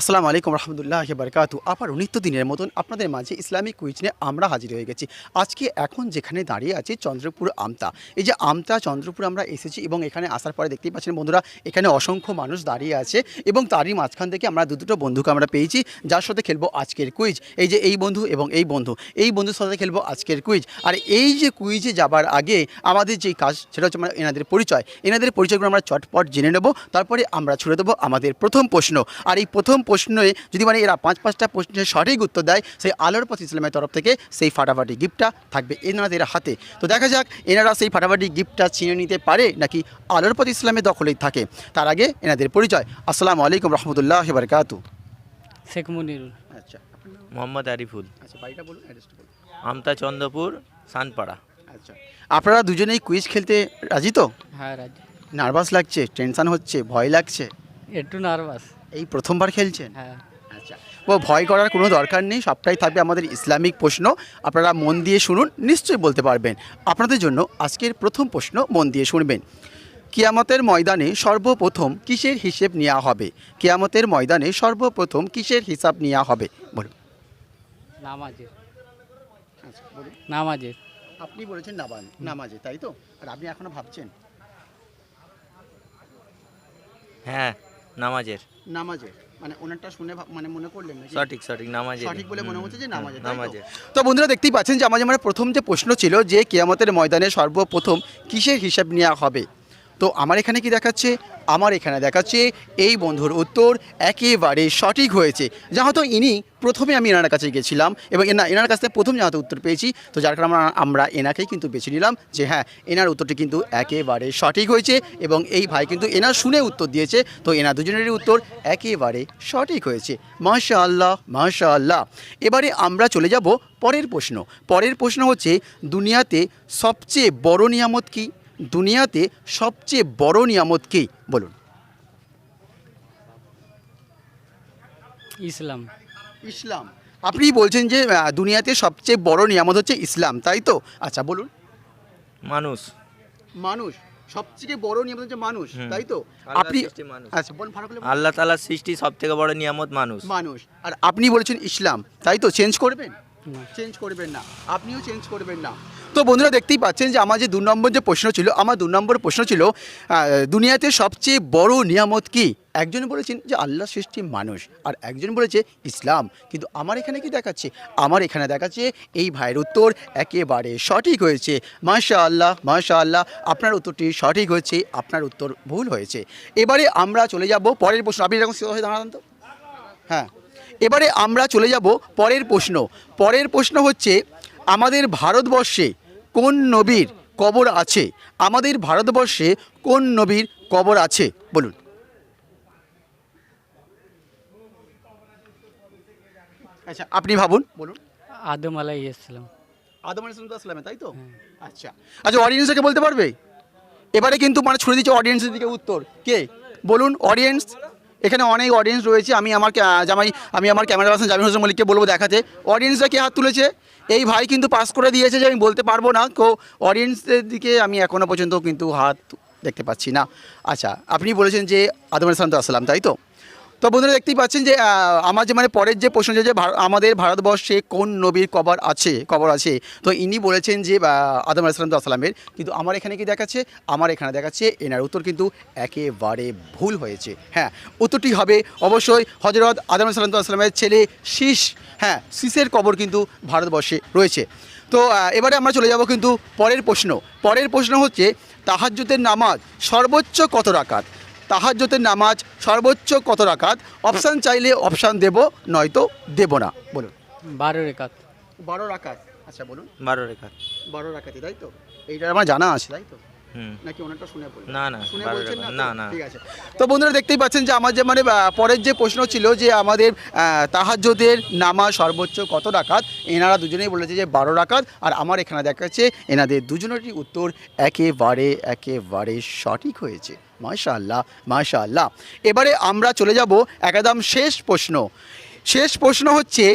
আসসালামু আলাইকুম রহমতুল্লাহ বারকাতু আবার নিত্য দিনের মতন আপনাদের মাঝে ইসলামিক কুইজ নিয়ে আমরা হাজির হয়ে গেছি। আজকে এখন যেখানে দাঁড়িয়ে আছি, চন্দ্রপুর আমতা। এই যে আমতা, চন্দ্রপুর আমরা এসেছি এবং এখানে আসার পরে দেখতেই পাচ্ছেন বন্ধুরা, এখানে অসংখ্য মানুষ দাঁড়িয়ে আছে এবং তারই মাঝখান থেকে আমরা দু দুটো বন্ধুকে আমরা পেয়েছি, যার সাথে খেলব আজকের কুইজ। এই যে এই বন্ধু এবং এই বন্ধু, এই বন্ধুর সাথে খেলব আজকের কুইজ। আর এই যে কুইজে যাবার আগে আমাদের যে কাজ, সেটা হচ্ছে মানে এনাদের পরিচয়। এনাদের পরিচয়গুলো আমরা চটপট জেনে নেব, তারপরে আমরা ছুড়ে দেবো আমাদের প্রথম প্রশ্ন। আর এই প্রথম প্রশ্নে যদি মানে এরা পাঁচ পাঁচটা প্রশ্নের সঠিক উত্তর দেয় সেই আলোর পথ ইসলামের তরফ থেকে সেই ফাটাফাটি গিফটটা থাকবে এনাদের হাতে। তো দেখা যাক এনারা সেই ফাটাফাটি গিফটটা ছিনে নিতে পারে নাকি আলোর পথ ইসলামের দখলেই থাকে। তার আগে এনাদের পরিচয়। আসসালামু আলাইকুম রহমতুল্লাহ বারকাতু। শেখ মুনিরুল। আচ্ছা। মোহাম্মদ আরিফুল। আচ্ছা বাড়িটা বলুন অ্যাড্রেসটা বলুন। আমতা চন্দ্রপুর সানপাড়া। আচ্ছা। আপনারা দুজনেই কুইজ খেলতে রাজি তো? হ্যাঁ রাজ। নার্ভাস লাগছে? টেনশন হচ্ছে? ভয় লাগছে? একটু নার্ভাস এই প্রথমবার খেলছেন? হ্যাঁ। আচ্ছা ও ভয় করার কোনো দরকার নেই সবটাই থাকবে আমাদের ইসলামিক প্রশ্ন আপনারা মন দিয়ে শুনুন নিশ্চয়ই বলতে পারবেন। আপনাদের জন্য আজকের প্রথম প্রশ্ন মন দিয়ে শুনবেন। কিয়ামতের ময়দানে সর্বপ্রথম কিসের হিসেব নেওয়া হবে? কিয়ামতের ময়দানে সর্বপ্রথম কিসের হিসাব নেওয়া হবে? বলুন। নামাজের। আচ্ছা বলুন। নামাজের। আপনি বলেছেন নামাজ নামাজে তাই তো? আর আপনি এখনও ভাবছেন? হ্যাঁ। নামাজের নামাজের মানে ওনারটা শুনে মানে মনে করলেন? সঠিক সঠিক নামাজের সঠিক বলে মনে হচ্ছে যে? নামাজের তো বন্ধুরা দেখতেই পাচ্ছেন যে আমাদের মানে প্রথম যে প্রশ্ন ছিল যে কিয়ামতের ময়দানে সর্বপ্রথম কিসের হিসাব নেওয়া হবে তো আমার এখানে কি দেখাচ্ছে? আমার এখানে দেখাচ্ছে এই বন্ধুর উত্তর একেবারে সঠিক হয়েছে। যেহেতু ইনি প্রথমে আমি এনার কাছে গেছিলাম এবং এনা এনার কাছ থেকে প্রথম যেহেতু উত্তর পেয়েছি, তো যার কারণে আমরা- এনাকেই কিন্তু বেছে নিলাম যে হ্যাঁ এনার উত্তরটি কিন্তু একেবারে সঠিক হয়েছে এবং এই ভাই কিন্তু এনার শুনে উত্তর দিয়েছে, তো এনার দুজনেরই উত্তর একেবারে সঠিক হয়েছে। মাশা আল্লাহ মাশা আল্লাহ এবারে আমরা চলে যাব পরের প্রশ্ন। পরের প্রশ্ন হচ্ছে, দুনিয়াতে সবচেয়ে বড় নিয়ামত কি? দুনিয়াতে সবচেয়ে বড় নিয়ামত কি? বলুন। ইসলাম। ইসলাম। আপনি বলছেন যে দুনিয়াতে সবচেয়ে বড় নিয়ামত হচ্ছে ইসলাম তাই তো? আচ্ছা বলুন। মানুষ। মানুষ। সবচেয়ে বড় নিয়ামত হচ্ছে মানুষ তাই তো? আপনি আচ্ছা বলুন ভালো করে আল্লাহ তালার সৃষ্টি সব থেকে বড় নিয়ামত মানুষ। মানুষ। আর আপনি বলেছেন ইসলাম তাই তো? চেঞ্জ করবেন। চেঞ্জ করবেন না। আপনিও চেঞ্জ করবেন না। তো বন্ধুরা দেখতেই পাচ্ছেন যে আমার যে দু নম্বর যে প্রশ্ন ছিল আমার দু নম্বর প্রশ্ন ছিল দুনিয়াতে সবচেয়ে বড় নিয়ামত কি? একজন বলেছেন যে আল্লাহ সৃষ্টি মানুষ আর একজন বলেছে ইসলাম। কিন্তু আমার এখানে কি দেখাচ্ছে? আমার এখানে দেখাচ্ছে এই ভাইয়ের উত্তর একেবারে সঠিক হয়েছে। মাশা আল্লাহ মাশা আল্লাহ আপনার উত্তরটি সঠিক হয়েছে আপনার উত্তর ভুল হয়েছে। এবারে আমরা চলে যাব পরের প্রশ্ন। আপনি এরকম দাঁড়ান তো। হ্যাঁ। এবারে আমরা চলে যাব পরের প্রশ্ন। পরের প্রশ্ন হচ্ছে আমাদের ভারতবর্ষে কোন নবীর কবর আছে? আমাদের ভারতবর্ষে কোন নবীর কবর আছে? বলুন। আচ্ছা আপনি ভাবুন বলুন। আদম আলাই ইসলাম আদম আলাইসালামে তাই তো? হ্যাঁ। আচ্ছা। আচ্ছা অডিয়েন্সকে বলতে পারবে? এবারে কিন্তু মানে ছুড়ে দিচ্ছে অডিয়েন্সের দিকে উত্তর। কে? বলুন অডিয়েন্স এখানে অনেক অডিয়েন্স রয়েছে, আমি আমার জামাই, আমি আমার ক্যামেরা পার্সন জামিন হোসেন মল্লিককে বলব দেখাতে। অডিয়েন্সরা কে হাত তুলেছে? এই ভাই কিন্তু পাস করে দিয়েছে যে আমি বলতে পারব না, তো অডিয়েন্সের দিকে আমি এখনও পর্যন্ত কিন্তু হাত দেখতে পাচ্ছি না। আচ্ছা আপনি বলেছেন যে আদম সান্ত আসলাম, তাই তো? তো বন্ধুরা দেখতেই পাচ্ছেন যে আমার যে মানে পরের যে প্রশ্ন যে আমাদের ভারতবর্ষে কোন নবীর কবর আছে কবর আছে? তো ইনি বলেছেন যে আদম আলাইসালাম আসসালামের কিন্তু আমার এখানে কি দেখাচ্ছে? আমার এখানে দেখাচ্ছে, এনার উত্তর কিন্তু একেবারে ভুল হয়েছে। হ্যাঁ উত্তরটি হবে অবশ্যই হজরত আদম আলাইসালাম আসসালামের ছেলে শীষ। হ্যাঁ শীষের কবর কিন্তু ভারতবর্ষে রয়েছে। তো এবারে আমরা চলে যাব কিন্তু পরের প্রশ্ন। পরের প্রশ্ন হচ্ছে, তাহাজ্জুদের নামাজ সর্বোচ্চ কত রাকাত? তাহাজ্জতের নামাজ সর্বোচ্চ কত রাকাত? অপশান চাইলে অপশান দেব নয়তো দেব না। বলুন। বারো রেখাত বারো রাকাত। আচ্ছা বলুন। বারো রেখাত বারো রাকাতই তাই তো? এইটা আমার জানা আছে তাই তো? নাকি ওনারটা শুনে না না শুনে বলছেন না না ঠিক আছে। তো বন্ধুরা দেখতেই পাচ্ছেন যে আমার যে মানে পরের যে প্রশ্ন ছিল যে আমাদের তাহাজ্জদের নামাজ সর্বোচ্চ কত রাকাত এনারা দুজনেই বলেছে যে বারো রাকাত। আর আমার এখানে দেখাচ্ছে এনাদের দুজনেরই উত্তর একেবারে একেবারে সঠিক হয়েছে। মাশা আল্লাহ মাশা আল্লাহ এবারে আমরা চলে যাব একদম শেষ প্রশ্ন। শেষ প্রশ্ন হচ্ছে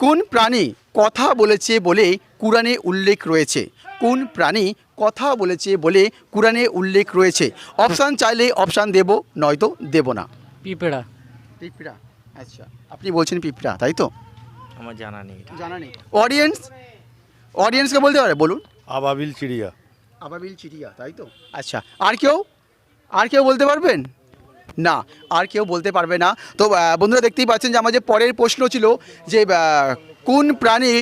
কোন প্রাণী কথা বলেছে বলে কুরআনে উল্লেখ রয়েছে? কোন প্রাণী কথা বলেছে বলে কুরআনে উল্লেখ রয়েছে? অপশান চাইলে অপশান দেব নয়তো দেব না। পিঁপড়া। পিঁপড়া আচ্ছা। আপনি বলছেন পিঁপড়া তাই তো? আমার জানা নেই। জানা নেই। অডিয়েন্স অডিয়েন্সকে বলতে পারে বলুন। আবাবিল চিড়িয়া। আবাবিল চিড়িয়া তাই তো? আচ্ছা আর কেউ? আর কেউ বলতে পারবেন? না, আর কেউ বলতে পারবে না। তো বন্ধুরা দেখতেই পাচ্ছেন যে আমার যে পরের প্রশ্ন ছিল যে কোন প্রাণী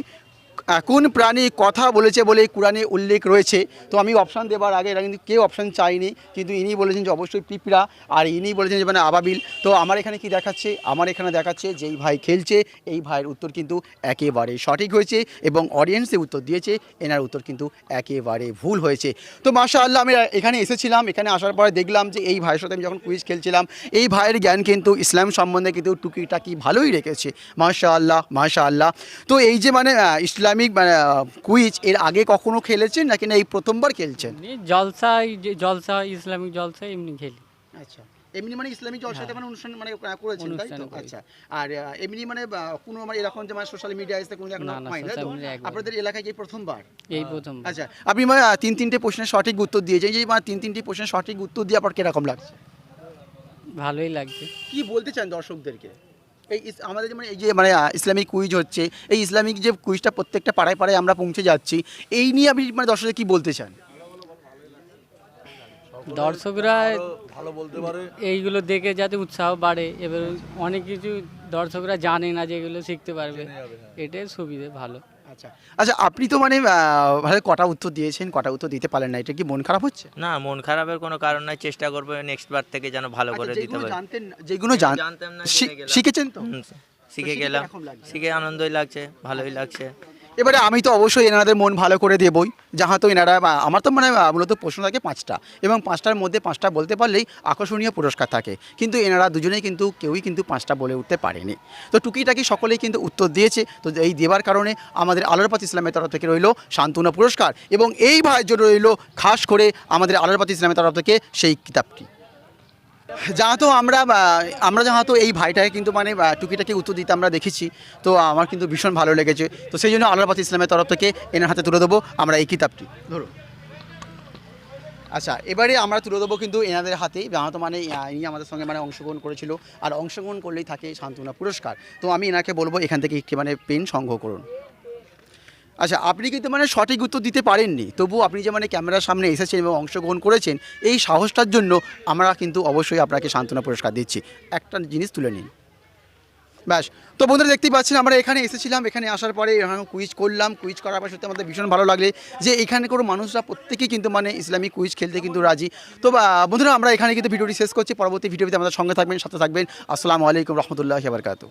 কোন প্রাণী কথা বলেছে বলে কোরআনে উল্লেখ রয়েছে? তো আমি অপশান দেবার আগে এরা কিন্তু কেউ অপশান চাইনি কিন্তু ইনি বলেছেন যে অবশ্যই পিঁপড়া আর ইনি বলেছেন যে মানে আবাবিল। তো আমার এখানে কি দেখাচ্ছে? আমার এখানে দেখাচ্ছে যেই ভাই খেলছে এই ভাইয়ের উত্তর কিন্তু একেবারে সঠিক হয়েছে এবং অডিয়েন্সে উত্তর দিয়েছে এনার উত্তর কিন্তু একেবারে ভুল হয়েছে। তো মাশা আল্লাহ আমি এখানে এসেছিলাম এখানে আসার পরে দেখলাম যে এই ভাইয়ের সাথে আমি যখন কুইজ খেলছিলাম এই ভাইয়ের জ্ঞান কিন্তু ইসলাম সম্বন্ধে কিন্তু টুকিটাকি ভালোই রেখেছে। মাশা আল্লাহ মাশা আল্লাহ তো এই যে মানে আহ, ইসলামিক মানে কুইজ এর আগে কখনো খেলেছেন নাকি না এই প্রথমবার খেলছেন? জলসা জলসা ইসলামিক জলসা এমনি খেলি। আচ্ছা এমনি মানে ইসলামিক জলসাতে মানে অনুষ্ঠান মানে করেছেন তাই তো? আচ্ছা আর এমনি মানে কোনো মানে এরকম যে মানে সোশ্যাল মিডিয়া আসতে কোনো এখনও না, না, তো? আপনাদের এলাকায় কি প্রথমবার? এই প্রথম আচ্ছা আপনি মানে তিন তিনটে প্রশ্নের সঠিক উত্তর দিয়েছেন এই যে মানে তিন তিনটি প্রশ্নের সঠিক উত্তর দিয়ে আপনার কীরকম লাগছে? ভালোই লাগছে। কি বলতে চান দর্শকদেরকে? এই আমাদের যেমন মানে এই যে মানে ইসলামিক কুইজ হচ্ছে এই ইসলামিক যে কুইজটা প্রত্যেকটা পাড়ায় পাড়ায় আমরা পৌঁছে যাচ্ছি এই নিয়ে আপনি মানে দর্শকদের কি বলতে চান? দর্শকরা ভালো বলতে পারে। এইগুলো দেখে যাতে উৎসাহ বাড়ে এবার অনেক কিছু দর্শকরা জানে না যেগুলো শিখতে পারবে। এটাই সুবিধে ভালো। আচ্ছা আচ্ছা আপনি তো মানে ভালো কটা উত্তর দিয়েছেন কটা উত্তর দিতে পারেন না এটা কি মন খারাপ হচ্ছে? না মন খারাপের কোনো কারণ নাই চেষ্টা করব নেক্সট বার থেকে যেন ভালো করে আচ্ছা, দিতে যেগুলো পারি। জানতেন যেগুলো জান জানতাম না, শিখেছেন তো? শিখে শিখে গেলাম। শিখে আনন্দই লাগছে ভালোই লাগছে। এবারে আমি তো অবশ্যই এনাদের মন ভালো করে দেবই। যাহা তো এনারা আমার তো মানে মূলত প্রশ্ন থাকে পাঁচটা। এবং পাঁচটার মধ্যে পাঁচটা বলতে পারলেই আকর্ষণীয় পুরস্কার থাকে। কিন্তু এনারা দুজনেই কিন্তু কেউই কিন্তু পাঁচটা বলে উঠতে পারেনি। তো টুকিটাকি সকলেই কিন্তু উত্তর দিয়েছে। তো এই দেওয়ার কারণে আমাদের আলোরপাত ইসলামের তরফ থেকে রইল সান্ত্বনা পুরস্কার। এবং এই ভাইয়ের জন্য রইল, খাস করে আমাদের আলোরপাত ইসলামের তরফ থেকে সেই কিতাবটি। যাহা তো, আমরা আমরা যাহা তো এই ভাইটাকে কিন্তু মানে টুকিটাকি উত্তর দিতে আমরা দেখেছি। তো আমার কিন্তু ভীষণ ভালো লেগেছে। তো সেই জন্য আল্লাহপাত ইসলামের তরফ থেকে এনার হাতে তুলে দেবো আমরা এই কিতাবটি। ধরুন আচ্ছা এবারে আমরা তুলে দেবো কিন্তু এনাদের হাতে যাহা তো মানে ইনি আমাদের সঙ্গে মানে অংশগ্রহণ করেছিল। আর অংশগ্রহণ করলেই থাকে সান্ত্বনা পুরস্কার। তো আমি এনাকে বলব এখান থেকে একটি মানে পেন সংগ্রহ করুন। আচ্ছা আপনি কিন্তু মানে সঠিক উত্তর দিতে পারেননি। তবু আপনি যে মানে ক্যামেরার সামনে এসেছেন এবং অংশগ্রহণ করেছেন, এই সাহসটার জন্য আমরা কিন্তু অবশ্যই আপনাকে সান্ত্বনা পুরস্কার দিচ্ছি। একটা জিনিস তুলে নিন। ব্যাস, তো বন্ধুরা দেখতেই পাচ্ছেন, আমরা এখানে এসেছিলাম, এখানে আসার পরে কুইজ করলাম। কুইজ করার পর সত্যি আমাদের ভীষণ ভালো লাগলে যে এখানে কোনো মানুষরা প্রত্যেকেই কিন্তু মানে ইসলামিক কুইজ খেলতে কিন্তু রাজি। তো বন্ধুরা, আমরা এখানে কিন্তু ভিডিওটি শেষ করছি। পরবর্তী ভিডিওতে আমাদের সঙ্গে থাকবেন, সাথে থাকবেন। আসসালামু আলাইকুম রহমতুল্লাহ বারকাতু